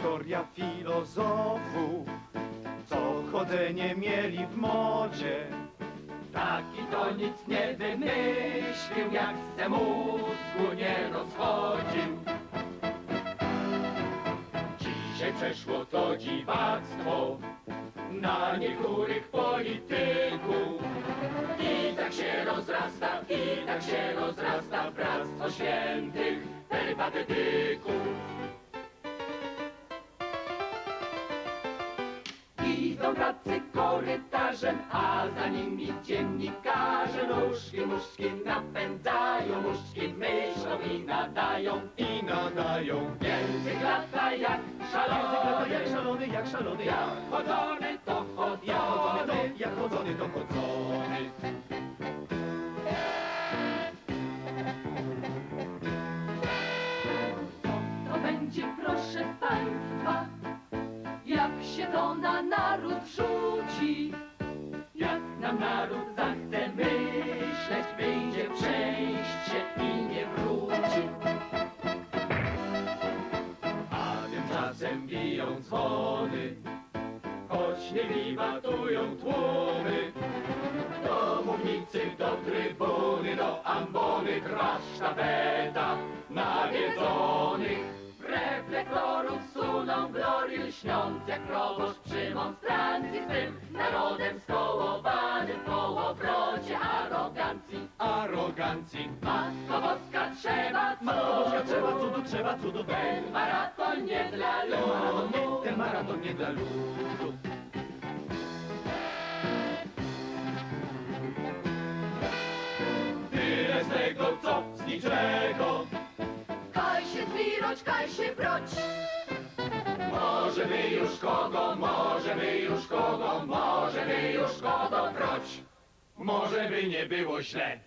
przemawia filozofów, co chodzenie mieli w modzie. Taki to nic nie wymyślił, jak se mózgu nie rozchodził. Dzisiaj przeszło to dziwactwo na niektórych polityków. I tak się rozrasta, i tak się rozrasta bractwo świętych perypatetyków. Idą tacy korytarzem, a za nimi dziennikarze. Nóżki, muszki napędzają, muszki myślą i nadają I nadają. Język lata jak szalony, jak szalony, jak szalony, jak chodzony to chodzony, jak chodzony, to chodzony. Jak się to na naród rzuci. Jak nam naród zachce myśleć Wyjdzie przejść się i nie wróci. A tymczasem biją dzwony Choć nie wiwatują tłumy. Do mównicy, do trybuny, do ambony trwa sztafeta nawiedzonych. Reflektorów suną glory lśniąc jak proboszcz przy monstrancji z tym narodem skołowanym w kołowrocie arogancji. Arogancji. Matko Boska trzeba Matko Boska, cudu, trzeba cudu, trzeba cudu. ten maraton nie dla Ten maraton ludu. nie, ten maraton nie dla ludu. Może by już kogo, może by już kogo, może by już kogo proć. Może by nie było źle.